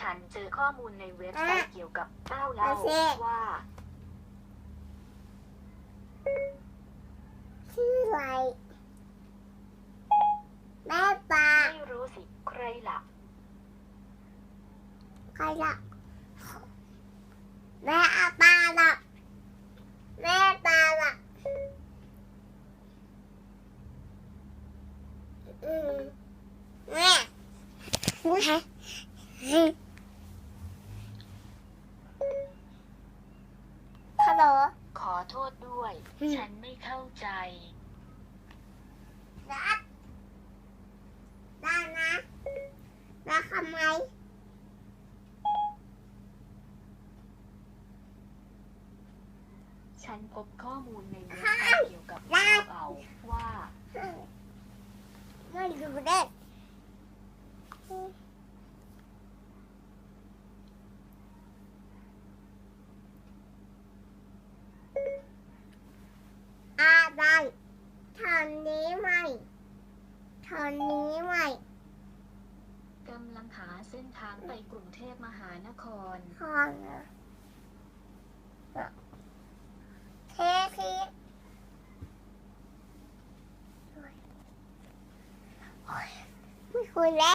ฉันเจอข้อมูลในเว็บไซต์เกี่ยวกับเต้าเล่าเอาสิว่าชื่ออะไรแม่ปลาไม่รู้สิใครล่ะใครละแม่อาปลาละแม่ปลาละอืมแม่แม่ฮัลโหลขอโทษด้วย อืม ฉันไม่เข้าใจ รักได้นะรักทำไมฉันพบข้อมูลในเว็บไซต์เกี่ยวกับเต้าเล่าว่า ไม่ดูเด็กอะไรท อนนี้ไม่ทอนนี้ไม่กำลังหาเส้นทางไปกรุงเทพมหานครทอนอะเทพีโอ๊ยไม่คุยแล้ว